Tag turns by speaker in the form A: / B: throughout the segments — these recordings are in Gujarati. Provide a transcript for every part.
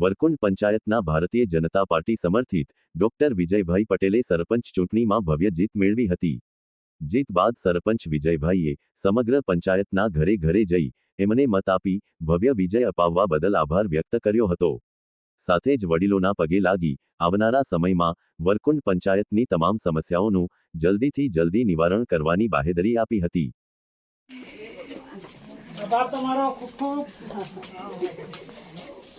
A: વરકુંડ પંચાયતના ભારતીય જનતા પાર્ટી સમર્થિત ડોક્ટર વિજયભાઈ પટેલે સરપંચ ચૂંટણીમાં ભવ્ય જીત મેળવી હતી. જીત બાદ સરપંચ વિજયભાઈએ સમગ્ર પંચાયતના ઘરે ઘરે જઈ એમને મત આપી ભવ્ય વિજય અપાવવા બદલ આભાર વ્યક્ત કર્યો હતો. સાથે જ વડીલોના પગે લાગી આવનારા સમયમાં વરકુંડ પંચાયતની તમામ સમસ્યાઓનું જલ્દીથી જલ્દી નિવારણ કરવાની બાહેદરી આપી હતી.
B: તમારો ખૂબ ખૂબ.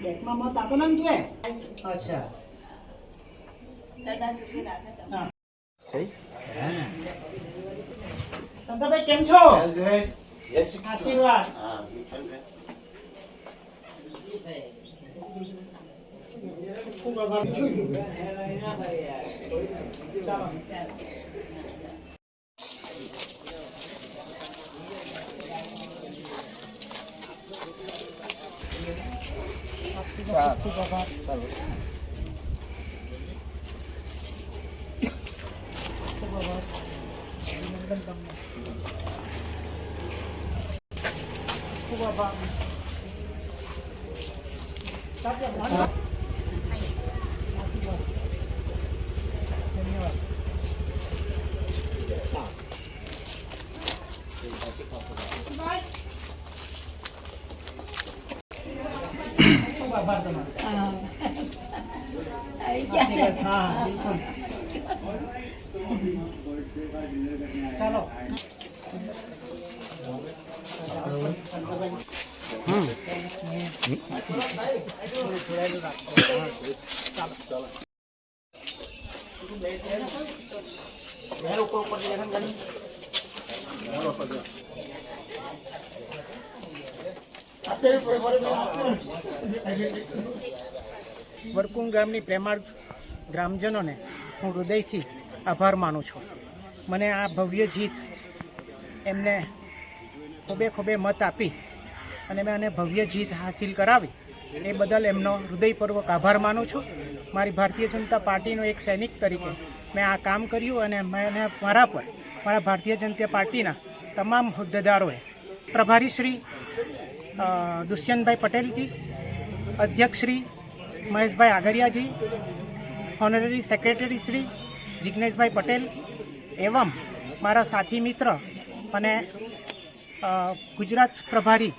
B: બેંકમાં મત આપો ને તું એ અચ્છા હા. સંતાભાઈ કેમ છો આશીર્વાદ ખૂબ આભાર ચાલો ખૂબ ganda mo. Kubaba mo. Tapos mo. Ay. Asiba. Senyor. Bye. Bardhaman চলো উপর উপর વરકુંડ ગામની પ્રેમાળ ગ્રામજનોને હું હૃદયથી આભાર માનું છું. મને આ ભવ્ય જીત એમને ખોબે ખોબે મત આપી અને મેં એને ભવ્ય જીત હાસિલ કરાવી. એ બદલ એમનો હૃદયપૂર્વક આભાર માનું છું. મારી ભારતીય જનતા પાર્ટીનો એક સૈનિક તરીકે મેં આ કામ કર્યું અને મેં મારા પર મારા ભારતીય જનતા પાર્ટીના તમામ હોદ્દેદારોએ પ્રભારી શ્રી અ, દુષ્યંતભાઈ પટેલજી અધ્યક્ષ શ્રી મહેશભાઈ આગરિયાજી હોનરરી સેક્રેટરી શ્રી જિજ્ઞેશભાઈ પટેલ એવમ મારા સાથી મિત્ર અને ગુજરાત પ્રભારી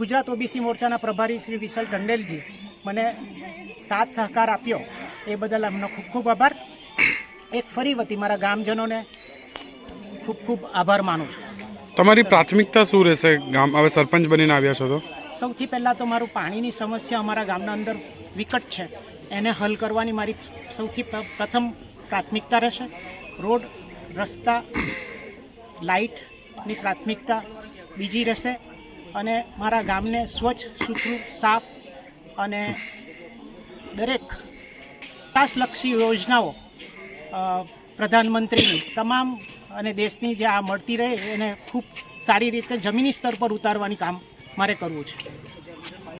B: ગુજરાત ઓબીસી મોરચાના પ્રભારી શ્રી વિશલ ટંડેલજી મને સાથ સહકાર આપ્યો. એ બદલ એમનો ખૂબ ખૂબ આભાર. એક ફરી વતી મારા ગ્રામજનોને ખૂબ ખૂબ આભાર માનું છું.
C: તમારી પ્રાથમિકતા શું રહેશે? ગામ હવે સરપંચ બનીને આવ્યા છો તો?
B: સૌથી પહેલાં તો મારું પાણીની સમસ્યા અમારા ગામના અંદર વિકટ છે. એને હલ કરવાની મારી સૌથી પ્રથમ પ્રાથમિકતા રહેશે. રોડ, રસ્તા, લાઇટની પ્રાથમિકતા બીજી રહેશે. અને મારા ગામને સ્વચ્છ, સુથરું, સાફ અને દરેક વિકાસલક્ષી યોજનાઓ પ્રધાનમંત્રીની તમામ અને દેશની જે આ મળતી રહે એને ખૂબ સારી રીતે જમીની સ્તર પર ઉતારવાની કામ મારે કરવું છે.